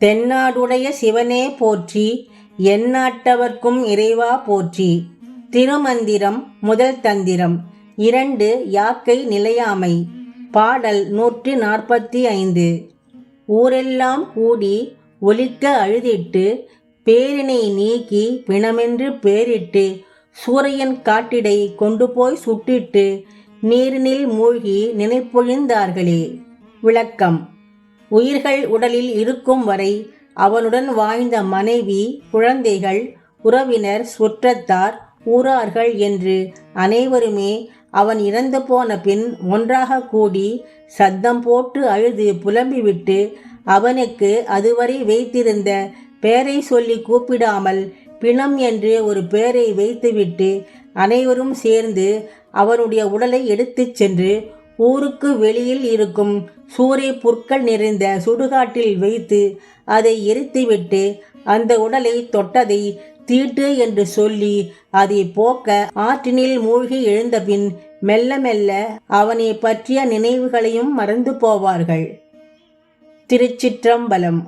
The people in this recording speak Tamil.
தென்னாடுடைய சிவனே போற்றி எந்நாட்டவர்க்கும் இறைவா போற்றி. திருமந்திரம் முதல் தந்திரம். இரண்டு யாக்கை நிலையாமை. பாடல் நூற்றி நாற்பத்தி ஐந்து. ஊரெல்லாம் கூடி ஒலிக்க அழுதிட்டு பேரினை நீக்கி பிணமென்று பேரிட்டு சூரியன் காட்டிடை கொண்டு போய் சுட்டிட்டு நீரினில் மூழ்கி நினைப்பொழிந்தார்களே. விளக்கம். உயிர்கள் உடலில் இருக்கும் வரை அவனுடன் வாழ்ந்த மனைவி குழந்தைகள் உறவினர் சுற்றத்தார் ஊரார்கள் என்று அனைவருமே அவன் இறந்து போன பின் ஒன்றாக கூடி சத்தம் போட்டு அழுது புலம்பிவிட்டு அவனுக்கு அதுவரை வைத்திருந்த பெயரை சொல்லி கூப்பிடாமல் பிணம் என்று ஒரு பெயரை வைத்துவிட்டு அனைவரும் சேர்ந்து அவனுடைய உடலை எடுத்துச் சென்று ஊருக்கு வெளியில் இருக்கும் சூறை புற்கள் நிறைந்த சுடுகாட்டில் வைத்து அதை எரித்துவிட்டு அந்த உடலை தொட்டதை தீட்டு என்று சொல்லி அதை போக்க ஆற்றினில் மூழ்கி எழுந்தபின் மெல்ல மெல்ல அவனை பற்றிய நினைவுகளையும் மறந்து போவார்கள். திருச்சிற்றம்பலம்